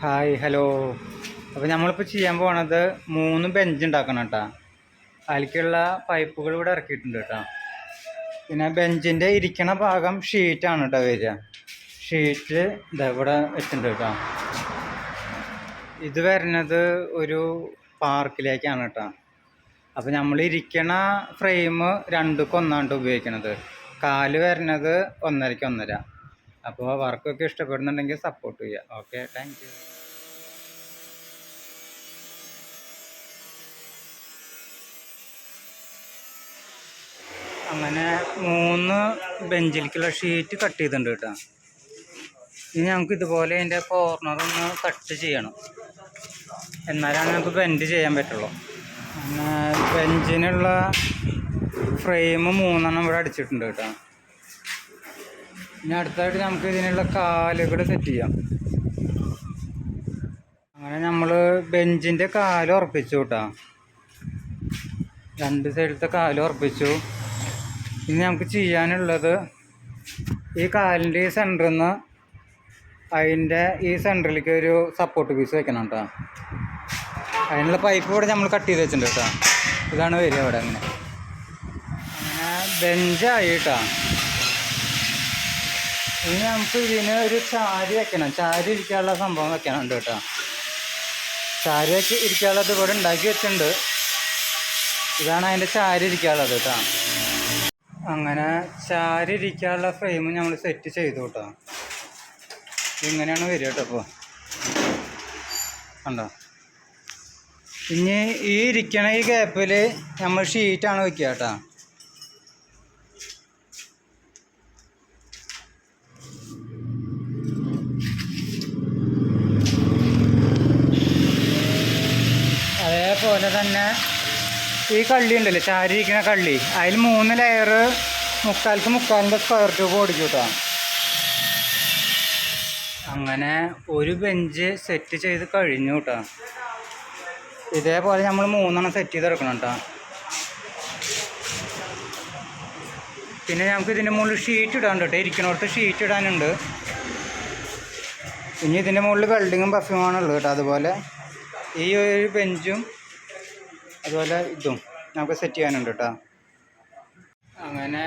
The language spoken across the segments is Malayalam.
Hi hello. അപ്പോൾ നമ്മളിപ്പോൾ ചെയ്യാൻ പോണത് മൂന്ന് ബെഞ്ച് ഉണ്ടാക്കണം കേട്ടോ അതിലേക്കുള്ള പൈപ്പുകൾ ഇവിടെ ഇറക്കിയിട്ടുണ്ട് കേട്ടോ പിന്നെ ബെഞ്ചിന്റെ ഇരിക്കണ ഭാഗം ഷീറ്റാണ് കേട്ടോ വരിക. ഷീറ്റ് ഇതാ ഇവിടെ വെച്ചിട്ടുണ്ട് കേട്ടോ ഇത് വരുന്നത് ഒരു പാർക്കിലേക്കാണ് കേട്ടോ അപ്പോൾ നമ്മൾ ഇരിക്കണ ഫ്രെയിം രണ്ടുക്കൊന്നാണ് ഉപയോഗിക്കണത്. കാൽ വരുന്നത് ഒന്നരയ്ക്ക് ഒന്നര. അപ്പോൾ വർക്കൊക്കെ ഇഷ്ടപ്പെടുന്നുണ്ടെങ്കിൽ സപ്പോർട്ട് ചെയ്യുക ഓക്കെ താങ്ക് അങ്ങനെ മൂന്ന് ബെഞ്ചിലേക്കുള്ള ഷീറ്റ് കട്ട് ചെയ്തിട്ടുണ്ട് കേട്ടോ. ഇനി നമുക്ക് ഇതുപോലെ അതിന്റെ കോർണർ ഒന്ന് കട്ട് ചെയ്യണം. എന്നാലാണ് നമുക്ക് ബെൻഡ് ചെയ്യാൻ പറ്റുള്ളൂ. ബെഞ്ചിനുള്ള ഫ്രെയിം മൂന്നെണ്ണം ഇവിടെ അടിച്ചിട്ടുണ്ട് കേട്ടോ. ഇനി അടുത്തായിട്ട് നമുക്ക് ഇതിനുള്ള കാലുകൾ സെറ്റ് ചെയ്യാം. അങ്ങനെ നമ്മൾ ബെഞ്ചിന്റെ കാൽ ഉറപ്പിച്ചു കേട്ടോ. രണ്ട് സൈഡിലത്തെ കാൽ ഉറപ്പിച്ചു. ഇനി നമുക്ക് ചെയ്യാനുള്ളത് ഈ കാലിന്റെ ഈ സെന്ററിൽ നിന്ന് അതിന്റെ ഈ സെന്ററിലേക്ക് ഒരു സപ്പോർട്ട് പീസ് വെക്കണം കേട്ടോ. അതിനുള്ള പൈപ്പ് ഇവിടെ നമ്മൾ കട്ട് ചെയ്ത് വെച്ചിട്ടുണ്ട് കേട്ടോ. ഇതാണ് വരിക ഇവിടെ അങ്ങനെ. അങ്ങനെ ബെഞ്ചായി കേട്ടോ. ഇനി നമുക്ക് ഇതിന് ഒരു ചാരി വെക്കണം. ചാരി ഇരിക്കാനുള്ള സംഭവം വെക്കണം കേട്ടോ. ചാരി വെക്കി ഇരിക്കാനുള്ളത് ഇവിടെ ഉണ്ടാക്കി വെച്ചിട്ടുണ്ട്. ഇതാണ് അതിന്റെ ചാരി ഇരിക്കാനുള്ളത് കേട്ടോ. അങ്ങനെ ചാരി ഇരിക്കാനുള്ള ഫ്രെയിം നമ്മൾ സെറ്റ് ചെയ്തു കേട്ടോ. ഇങ്ങനെയാണ് വരിക കേട്ടോ ഇപ്പോൾ കണ്ടോ? ഇനി ഈ ഇരിക്കണ ഈ ഗ്യാപ്പിൽ നമ്മൾ ഷീറ്റാണ് വെക്കുക കേട്ടോ. അതേപോലെ തന്നെ ഈ കള്ളി ഉണ്ടല്ലോ ചാരി ഇരിക്കുന്ന കള്ളി. അതിൽ മൂന്ന് ലെയർ മുക്കാൽക്ക് മുക്കാലിന്റെ സ്ക്വയർ ട്യൂബ് ഓടിക്കും അങ്ങനെ ഒരു ബെഞ്ച് സെറ്റ് ചെയ്ത് കഴിഞ്ഞു കേട്ടോ. ഇതേപോലെ നമ്മൾ മൂന്നെണ്ണം സെറ്റ് ചെയ്തെടുക്കണം കേട്ടോ. പിന്നെ നമുക്ക് ഇതിന്റെ മുകളിൽ ഷീറ്റ് ഇടാൻ കേട്ടോ. ഇരിക്കണോടത്ത് ഷീറ്റ് ഇടാനുണ്ട്. ഇനി ഇതിന്റെ മുകളിൽ വെൽഡിങ്ങും പെർഫ്യൂമാണുള്ളത് കേട്ടോ. അതുപോലെ ഈ ഒരു ബെഞ്ചും അതുപോലെ ഇതും നമുക്ക് സെറ്റ് ചെയ്യാനുണ്ട് കേട്ടോ അങ്ങനെ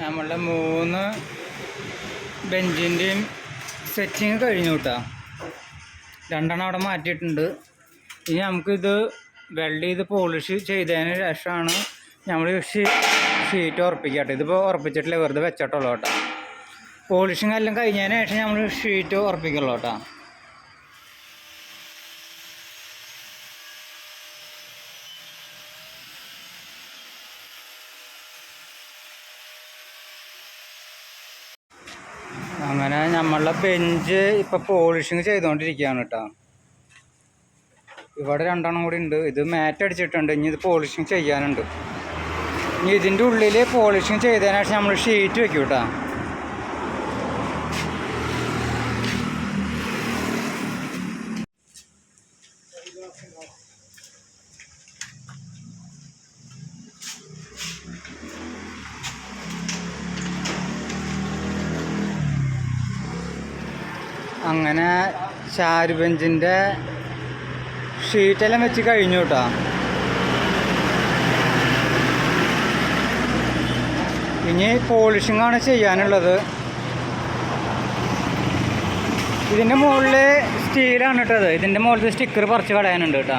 നമ്മളുടെ മൂന്ന് ബെഞ്ചിന്റെയും സെറ്റിങ് കഴിഞ്ഞു കേട്ടോ രണ്ടെണ്ണം അവിടെ മാറ്റിയിട്ടുണ്ട്. ഇനി നമുക്കിത് വെൽഡ് ചെയ്ത് പോളിഷ് ചെയ്തതിന് ശേഷമാണ് നമ്മൾ ഷീറ്റ് ഉറപ്പിക്കുക കേട്ടോ ഇതിപ്പോൾ ഉറപ്പിച്ചിട്ടില്ല? വെറുതെ വെച്ചിട്ടുള്ളൂ കേട്ടോ പോളിഷിങ് എല്ലാം കഴിഞ്ഞതിന് ശേഷം നമ്മൾ ഷീറ്റ് ഉറപ്പിക്കുള്ളൂ കേട്ടോ അങ്ങനെ നമ്മളുടെ ബെഞ്ച് ഇപ്പം പോളിഷിങ് ചെയ്തുകൊണ്ടിരിക്കുകയാണ് കേട്ടോ ഇവിടെ രണ്ടെണ്ണം കൂടി ഉണ്ട്. ഇത് മാറ്റ് അടിച്ചിട്ടുണ്ട്. ഇനി ഇത് പോളിഷിങ് ചെയ്യാനുണ്ട്. ഇനി ഇതിന്റെ ഉള്ളിൽ പോളിഷിങ് ചെയ്തതിന് ശേഷം നമ്മൾ ഷീറ്റ് വെക്കും കേട്ടോ അങ്ങനെ ചാരു ബെഞ്ചിന്റെ ഷീറ്റെല്ലാം വെച്ച് കഴിഞ്ഞു കേട്ടോ ഇനി പോളിഷിംഗ് ആണ് ചെയ്യാനുള്ളത്. ഇതിന്റെ മുകളിൽ സ്റ്റീലാണ് ഇട്ടത് ഇതിന്റെ മുകളിൽ സ്റ്റിക്കർ പറിച്ച് കളയാനുണ്ട് കേട്ടോ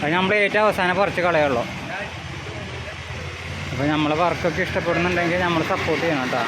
അത് നമ്മൾ ഏറ്റവും അവസാനം പറിച്ച് കളയുള്ളൂ. അപ്പോൾ നമ്മളെ വർക്കൊക്കെ ഇഷ്ടപ്പെടുന്നുണ്ടെങ്കിൽ നമ്മൾ സപ്പോർട്ട് ചെയ്യണം കേട്ടോ